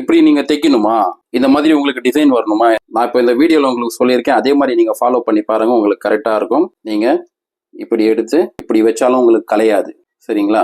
இப்படி நீங்க தைக்கணுமா? இந்த மாதிரி உங்களுக்கு டிசைன் வரணுமா? நான் இப்போ இந்த வீடியோல உங்களுக்கு சொல்லியிருக்கேன். அதே மாதிரி நீங்க ஃபாலோ பண்ணி பாருங்க. உங்களுக்கு கரெக்டா இருக்கும். நீங்க இப்படி எடுத்து இப்படி வச்சாலும் உங்களுக்கு கலையாது. சரிங்களா?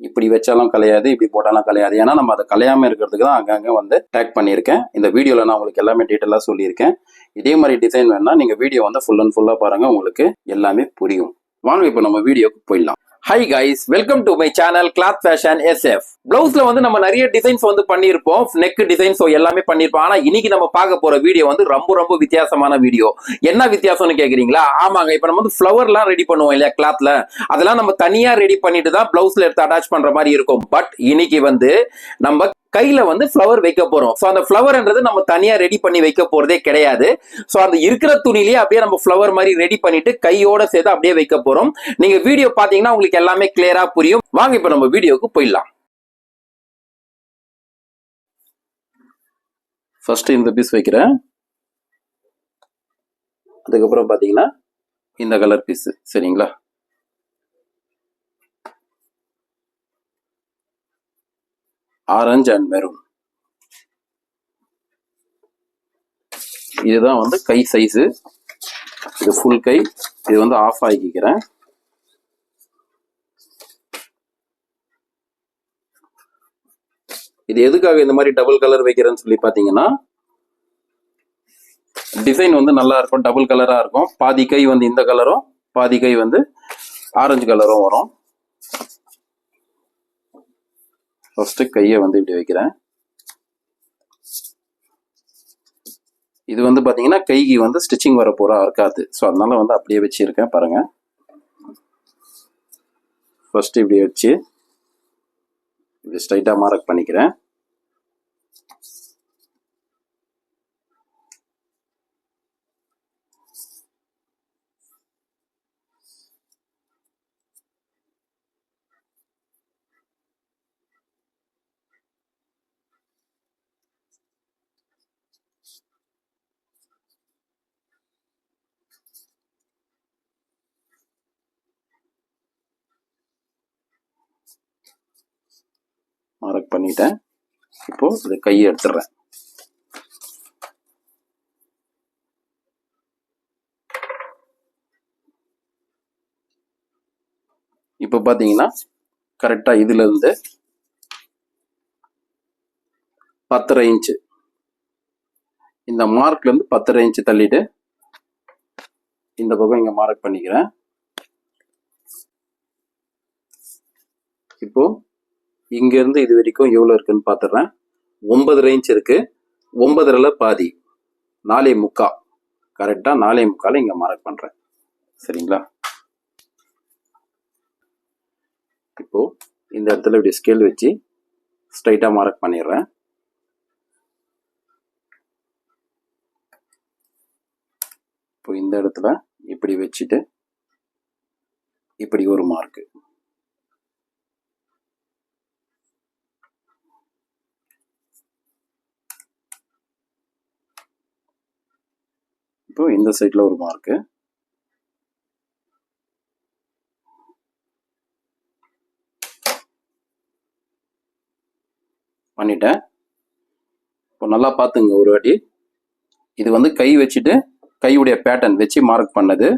இப்படி வச்சாலும் கலையாது இப்படி போட்டாலும் கலையாது. ஏன்னா நம்ம அதை கலையாம இருக்கிறதுக்கு தான் அங்கங்க வந்து டேக் பண்ணியிருக்கேன். இந்த வீடியோல நான் உங்களுக்கு எல்லாமே டீட்டெயிலாக சொல்லியிருக்கேன். இதே மாதிரி டிசைன் வேணா நீங்க வீடியோ வந்து ஃபுல் அண்ட் ஃபுல்லா பாருங்க. உங்களுக்கு எல்லாமே புரியும். வாங்க இப்போ நம்ம வீடியோக்கு போயிடலாம். Hi guys welcome to my channel cloth fashion SF பிளவுஸ்ல வந்து நம்ம நிறைய டிசைன்ஸ் வந்து பண்ணியிருப்போம். நெக் டிசைன்ஸ் எல்லாமே பண்ணியிருப்போம். ஆனா இன்னைக்கு நம்ம பார்க்க போற வீடியோ வந்து ரொம்ப ரொம்ப வித்தியாசமான வீடியோ என்ன வித்தியாசம்னு கேக்குறீங்களா? ஆமாங்க இப்போ நம்ம வந்து ஃப்ளவர்லாம் ரெடி பண்ணுவோம் இல்லையா கிளாத்ல அதெல்லாம் நம்ம தனியா ரெடி பண்ணிட்டு தான் பிளவுஸ்ல எடுத்து அட்டாச் பண்ற மாதிரி இருக்கும். பட் இன்னைக்கு வந்து நம்ம கையில வந்து ஃப்ளவர் வைக்க போறோம். ஸோ அந்த ஃப்ளவர்ன்றது நம்ம தனியா ரெடி பண்ணி வைக்க போறதே கிடையாது. ஸோ அந்த இருக்கிற துணிலேயே அப்படியே நம்ம ஃப்ளவர் மாதிரி ரெடி பண்ணிட்டு கையோட சேர்த்து அப்படியே வைக்க போறோம். நீங்க வீடியோ பாத்தீங்கன்னா உங்களுக்கு எல்லாமே கிளியரா புரியும். வாங்க இப்ப நம்ம வீடியோக்கு போயிடலாம். ஃபர்ஸ்ட் இந்த பீஸ் வைக்கிறேன். அதுக்கப்புறம் பார்த்தீங்கன்னா இந்த கலர் பீஸு சரிங்களா? Orange and maroon. இதுதான் வந்து கை சைஸு இது ஃபுல் கை. இது வந்து ஆஃப் ஆக்கிக்கிறேன். இது எதுக்காக இந்த மாதிரி டபுள் கலர் வைக்கிறேன்னு சொல்லி பார்த்தீங்கன்னா டிசைன் வந்து நல்லா இருக்கும். டபுள் கலராக இருக்கும். பாதி கை வந்து இந்த கலரும் பாதி கை வந்து ஆரஞ்சு கலரும் வரும். ஃபஸ்ட்டு கையை வந்து இப்படி வைக்கிறேன். இது வந்து பார்த்தீங்கன்னா கைக்கு வந்து ஸ்டிச்சிங் வர இருக்காது ஸோ அதனால் வந்து அப்படியே வச்சுருக்கேன் பாருங்கள் ஃபஸ்ட்டு இப்படி வச்சு இப்படி ஸ்ட்ரைட்டாக மார்க் பண்ணிக்கிறேன். மார்க் பண்ணிட்டேன். இப்போ இதை கையை எடுத்துடுறேன். இப்போ பார்த்தீங்கன்னா கரெக்டாக இதுல இருந்து பத்தரை இன்ச்சு. இந்த மார்க்ல இருந்து பத்தரை இன்ச்சு தள்ளிட்டு இந்த பக்கம் இங்கே மார்க் பண்ணிக்கிறேன். இப்போ இங்கேருந்து இது வரைக்கும் எவ்வளோ இருக்குன்னு பார்த்துட்றேன் ஒன்பது ரேஞ்ச் இருக்குது ஒன்பதுல பாதி. நாலே முக்கா. கரெக்டாக நாலே முக்கால் இங்கே மார்க் பண்ணுறேன் சரிங்களா? இப்போது இந்த இடத்துல இப்படி ஸ்கேல் வச்சு ஸ்ட்ரைட்டாக மார்க் பண்ணிடுறேன். இப்போ இந்த இடத்துல இப்படி வச்சுட்டு இப்படி ஒரு மார்க்கு இப்போ இந்த சைட்ல ஒரு மார்க்கு. பண்ணிட்டேன். இப்போ நல்லா பார்த்துங்க ஒரு வாட்டி. இது வந்து கை வச்சுட்டு கையுடைய பேட்டர்ன் வச்சு மார்க் பண்ணது.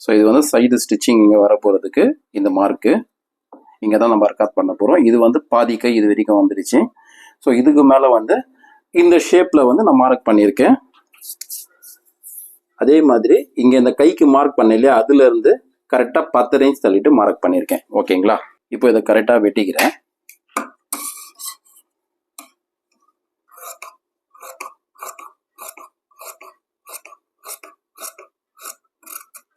ஸோ இது வந்து சைடு ஸ்டிச்சிங் இங்கே வர போகிறதுக்கு இந்த மார்க்கு இங்கே தான் நம்ம ரெக்கார்ட் பண்ண போகிறோம் இது வந்து பாதி கை இது வரைக்கும் வந்துடுச்சு. ஸோ இதுக்கு மேலே வந்து இந்த ஷேப்பில் வந்து நான் மார்க் பண்ணியிருக்கேன். அதே மாதிரி இங்கே இந்த கைக்கு மார்க் பண்ண இல்லையா? அதுல இருந்து பத்து ரேஞ்ச் தள்ளிட்டு மார்க் பண்ணியிருக்கேன். ஓகேங்களா? இப்போ இதை கரெக்டாக வெட்டிக்கிறேன்.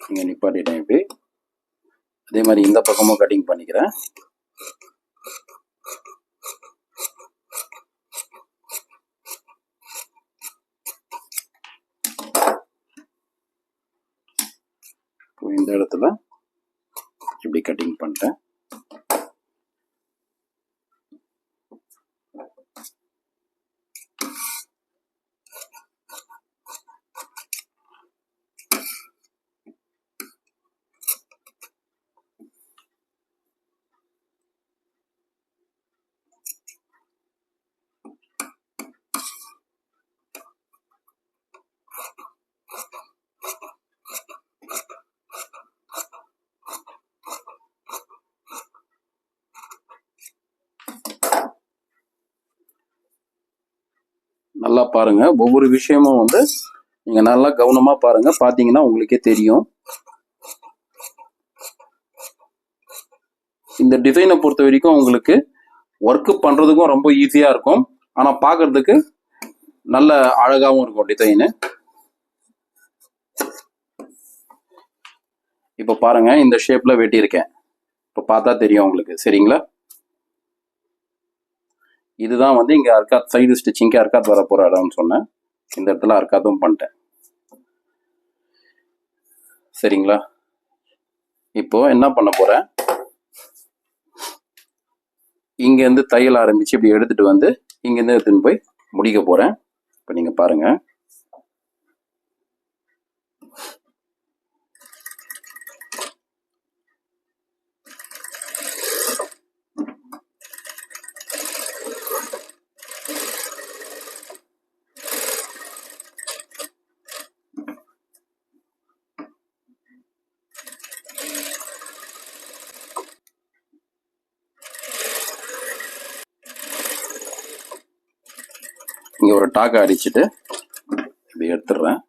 இங்கே நிப்பாட்டிட்டேன் இப்படி. அதே மாதிரி இந்த பக்கமும் கட்டிங் பண்ணிக்கிறேன் இப்போ இந்த இடத்துல இப்படி கட்டிங் பண்ணிட்டேன். நல்லா பாருங்க. ஒவ்வொரு விஷயமும் வந்து நீங்க நல்லா கவனமா பாருங்க. பாத்தீங்கன்னா உங்களுக்கே தெரியும். இந்த டிசைனை பொறுத்த வரைக்கும் உங்களுக்கு ஒர்க் பண்றதுக்கும் ரொம்ப ஈஸியா இருக்கும். ஆனா பாக்குறதுக்கு நல்ல அழகாவும் இருக்கும் டிசைனு இப்போ பாருங்க இந்த ஷேப்ல வெட்டியிருக்கேன். இப்போ பார்த்தா தெரியும் உங்களுக்கு. சரிங்களா? இதுதான் வந்து இங்கே அர்க்காத் சைடு ஸ்டிச்சிங்க்கு அர்க்காத் வர போகிற இடம்னு சொன்னேன். இந்த இடத்துல அர்க்காத்தும் பண்ணிட்டேன். சரிங்களா? இப்போது என்ன பண்ண போகிறேன் இங்கேருந்து தையல் ஆரம்பிச்சு இப்படி எடுத்துகிட்டு வந்து இங்கேருந்து எடுத்துன்னு போய் முடிக்க போகிறேன் இப்போ நீங்கள் பாருங்கள் இங்கே ஒரு டாக்கை அடிச்சுட்டு இப்படி எடுத்துடுறேன்.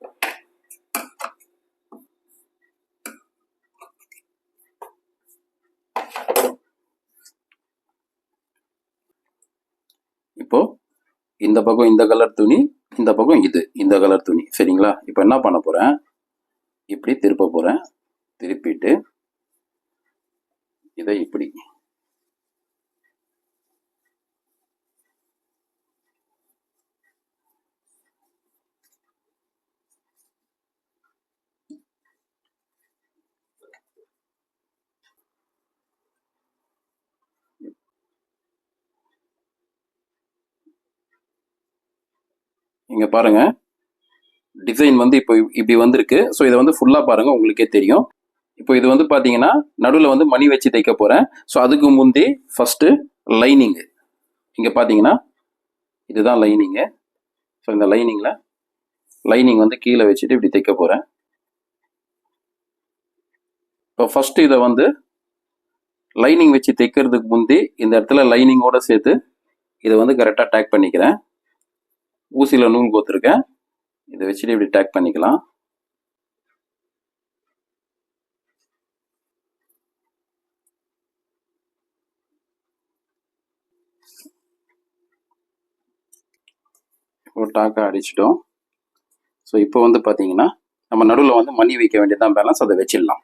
இப்போ இந்த பக்கம் இந்த கலர் துணி இந்த பக்கம் இது இந்த கலர் துணி. சரிங்களா? இப்போ என்ன பண்ண போகிறேன் இப்படி திருப்ப போறேன். திருப்பிட்டு இதை இப்படி இங்கே பாருங்கள் டிசைன் வந்து இப்போ இப்படி வந்திருக்கு. ஸோ இதை வந்து ஃபுல்லாக பாருங்கள் உங்களுக்கே தெரியும். இப்போ இது வந்து பார்த்தீங்கன்னா நடுவில் வந்து மணி வச்சு தைக்க போகிறேன் ஸோ அதுக்கு முந்தி ஃபஸ்ட்டு லைனிங்கு இங்கே பார்த்தீங்கன்னா இதுதான் லைனிங்கு ஸோ இந்த லைனிங்கில் லைனிங் வந்து கீழே வச்சுட்டு இப்படி தைக்க போகிறேன் இப்போ ஃபஸ்ட்டு இதை வந்து லைனிங் வச்சு தைக்கிறதுக்கு முந்தி இந்த இடத்துல லைனிங்கோட சேர்த்து இதை வந்து கரெக்டாக டேக் பண்ணிக்கிறேன். ஊசியில் நூல் கோத்துருக்கேன். இதை வச்சுட்டு இப்படி டேக் பண்ணிக்கலாம். இப்போ டாக்கா அடிச்சிட்டோம். ஸோ இப்போ வந்து பார்த்தீங்கன்னா நம்ம நடுவில் வந்து மணி வைக்க வேண்டியதான் பேலன்ஸ் அதை வச்சிடலாம்.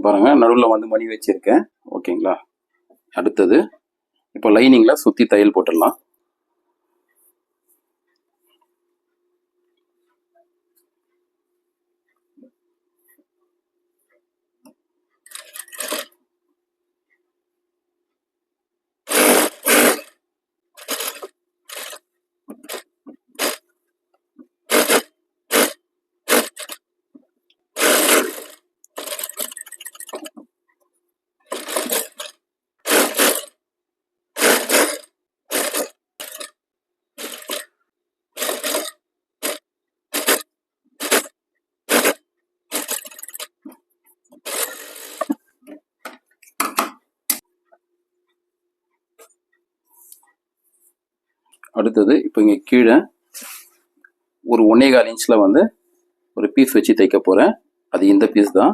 பாருங்கள் பாருங்க. நடுவில் வந்து மணி வச்சிருக்கேன். ஓகேங்களா? அடுத்தது இப்போ லைனிங்கில் சுற்றி தையல் போட்டுடலாம். அடுத்தது இப்போ இங்கே கீழே ஒரு ஒன்னே கால் இன்ச்சில் வந்து ஒரு பீஸ் வச்சு தைக்க போகிறேன் அது இந்த பீஸ் தான்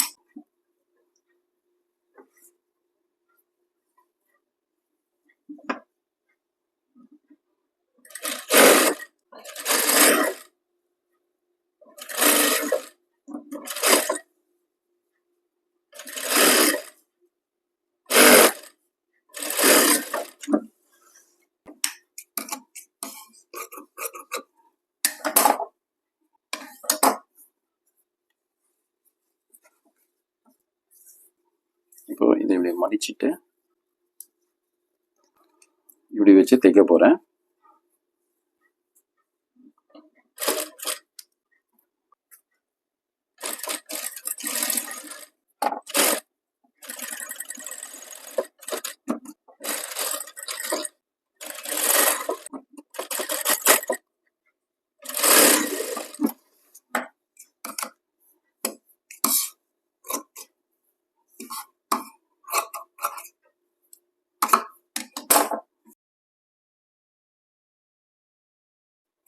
இப்போ இதை இப்படி மடிச்சிட்டு இப்படி வச்சு தைக்க போகிறேன்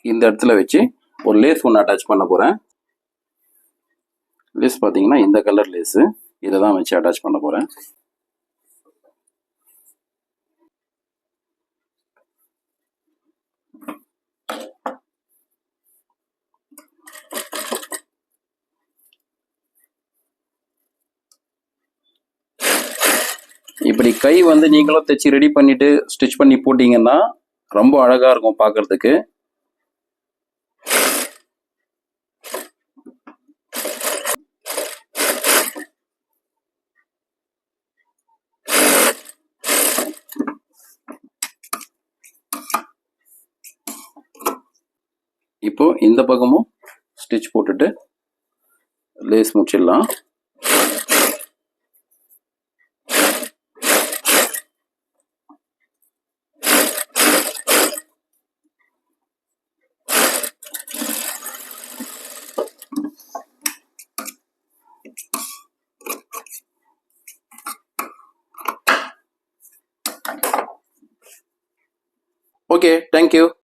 இந்த இடத்துல வச்சு ஒரு லேஸ் ஒன்று அட்டாச் பண்ண போகிறேன் லேஸ் பார்த்தீங்கன்னா இந்த கலர் லேஸு இதை தான் வச்சு அட்டாச் பண்ண போகிறேன் இப்படி கை வந்து நீங்களும் தைச்சி ரெடி பண்ணிட்டு ஸ்டிச் பண்ணி போட்டிங்கன்னா ரொம்ப அழகா இருக்கும் பார்க்குறதுக்கு இப்போ இந்த பக்கமும் ஸ்டிச் போட்டுட்டு லேஸ் முடிச்சிடலாம். Okay thank you